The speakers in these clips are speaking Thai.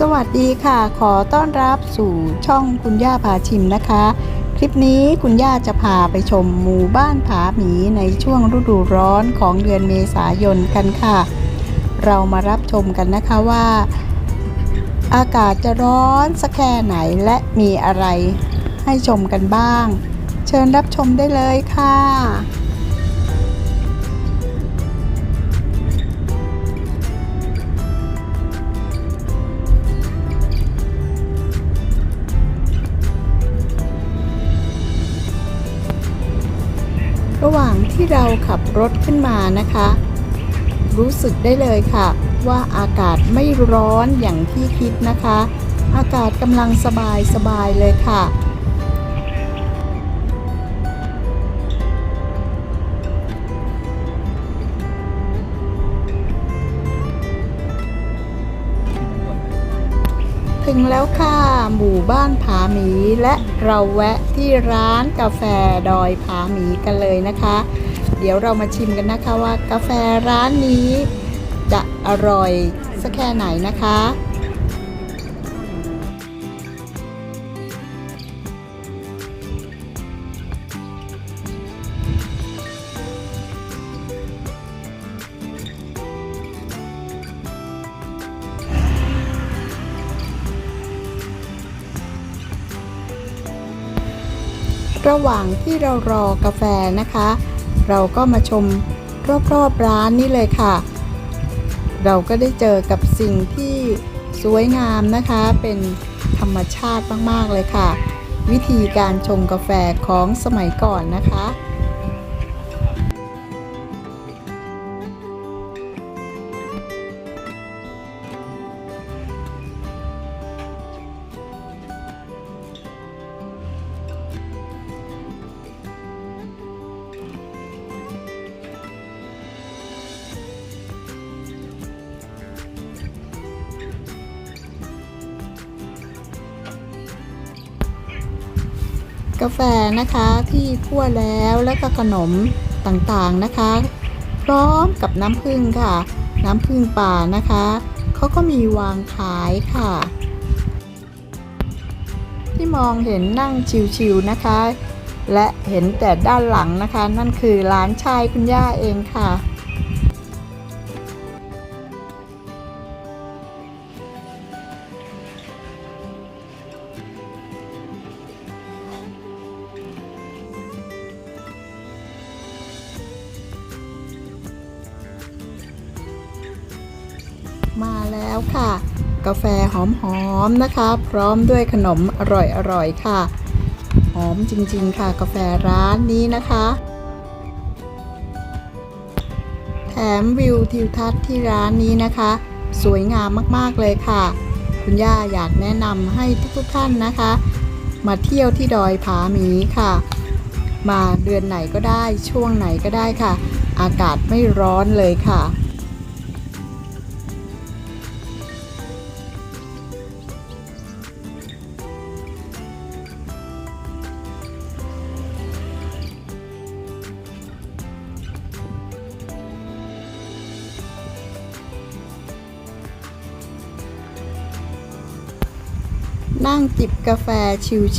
สวัสดีค่ะ ขอต้อนรับสู่ช่องคุณย่าพาชิมนะคะ คลิปนี้คุณย่าจะพาไปชมหมู่บ้านผาหมีในช่วงฤดูร้อนของเดือนเมษายนกันค่ะ เรามารับชมกันนะคะว่า อากาศจะร้อนสักแค่ไหนและมีอะไรให้ชมกันบ้าง เชิญรับชมได้เลยค่ะ ที่เราขับรถขึ้นมานะคะ รู้สึกได้เลยค่ะ ว่าอากาศไม่ร้อนอย่างที่คิดนะคะ อากาศกำลังสบายสบายเลยค่ะ ถึงแล้วค่ะ หมู่บ้านผาหมีและเราแวะที่ร้านกาแฟดอยผาหมีกันเลยนะคะ เดี๋ยวเรามาชิมกันนะคะว่ากาแฟร้านนี้ จะอร่อยสักแค่ไหนนะคะ ระหว่างที่เรารอกาแฟนะคะ เราก็มาชมรอบๆร้านนี่เลยค่ะ เราก็ได้เจอกับสิ่งที่สวยงามนะคะ เป็นธรรมชาติมากๆเลยค่ะ วิธีการชงกาแฟของสมัยก่อนนะคะาแฟนะคะที่คั่วแล้วแล้วก็ขนมต่างๆนะคะ พร้อมกับน้ำผึ้งค่ะ น้ำผึ้งป่านะคะเขาก็มีวางขายค่ะ ที่มองเห็นนั่งชิวๆนะคะ และเห็นแต่ด้านหลังนะคะ นั่นคือร้านชายคุณย่าเองค่ะ แล้วค่ะ กาแฟหอมๆนะคะ พร้อมด้วยขนมอร่อยๆค่ะ หอมจริงๆค่ะ กาแฟร้านนี้นะคะ แถมวิวทิวทัศน์ที่ร้านนี้นะคะ สวยงามมากๆเลยค่ะ คุณย่าอยากแนะนำให้ทุกๆท่านนะคะ มาเที่ยวที่ดอยผาหมีค่ะ มาเดือนไหนก็ได้ช่วงไหนก็ได้ค่ะ อากาศไม่ร้อนเลยค่ะ นั่งจิบกาแฟ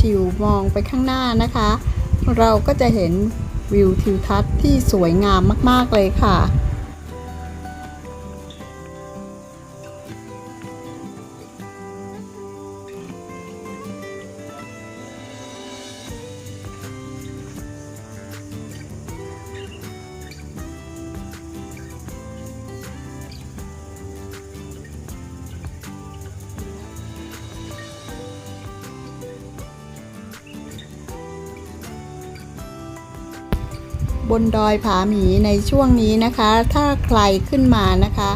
ชิวๆมองไปข้างหน้านะคะ เราก็จะเห็นวิวทิวทัศน์ที่สวยงามมากๆเลยค่ะ บนดอยผาหมีในช่วงนี้นะคะ ถ้าใครขึ้นมานะคะ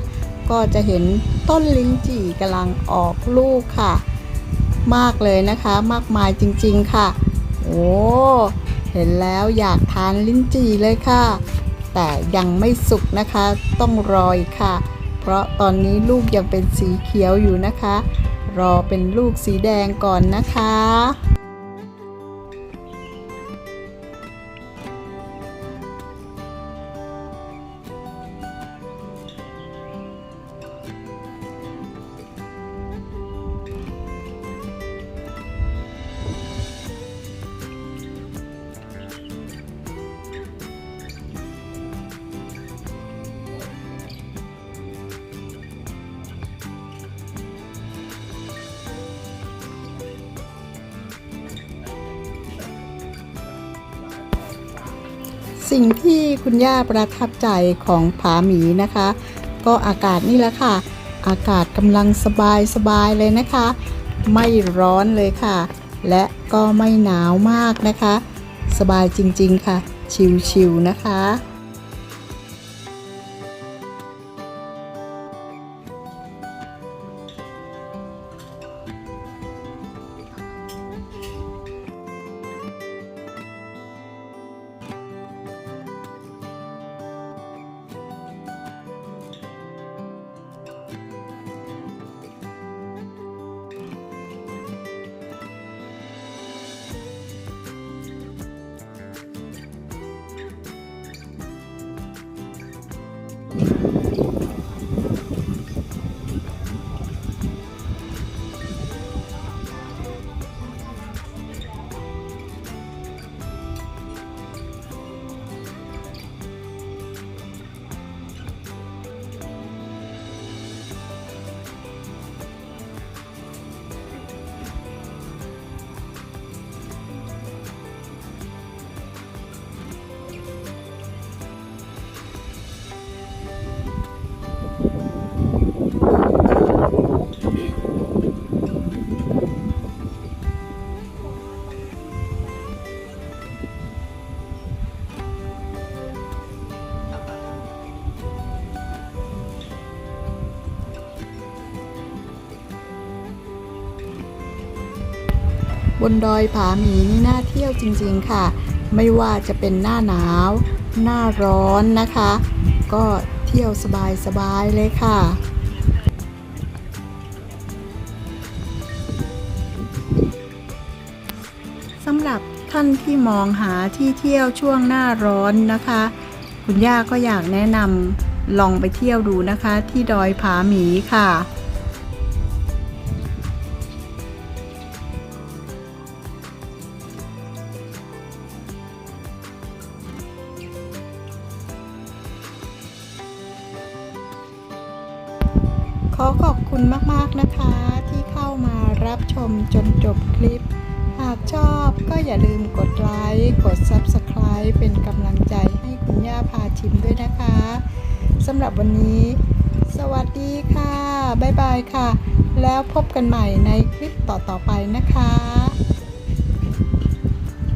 ก็จะเห็นต้นลิ้นจี่กำลังออกลูกค่ะ มากเลยนะคะ มากมายจริงๆค่ะ โอ้เห็นแล้วอยากทานลิ้นจี่เลยค่ะ แต่ยังไม่สุกนะคะ ต้องรออีกค่ะ เพราะตอนนี้ลูกยังเป็นสีเขียวอยู่นะคะ รอเป็นลูกสีแดงก่อนนะคะ สิ่งที่คุณย่าประทับใจของผาหมีนะคะ ก็อากาศนี่แหละค่ะ อากาศกำลังสบายสบายเลยนะคะ ไม่ร้อนเลยค่ะ และก็ไม่หนาวมากนะคะ สบายจริงๆค่ะ ชิวๆนะคะ บนดอยผาหมีนี่น่าเที่ยวจริงๆค่ะ ไม่ว่าจะเป็นหน้าหนาว หน้าร้อนนะคะ ก็เที่ยวสบายๆเลยค่ะสำหรับท่านที่มองหาที่เที่ยวช่วงหน้าร้อนนะคะ คุณย่าก็อยากแนะนำลองไปเที่ยวดูนะคะ ที่ดอยผาหมีค่ะ อขอบคุณมากๆนะคะที่เข้ามารับชมจนจบคลิป หากชอบก็อย่าลืมกดไลค์กด Subscribe เป็นกำลังใจให้คุณย่าพาชิมด้วยนะคะสำหรับวันนี้ สวัสดีค่ะ บ๊ายบายค่ะ แล้วพบกันใหม่ในคลิปต่อๆไปนะคะ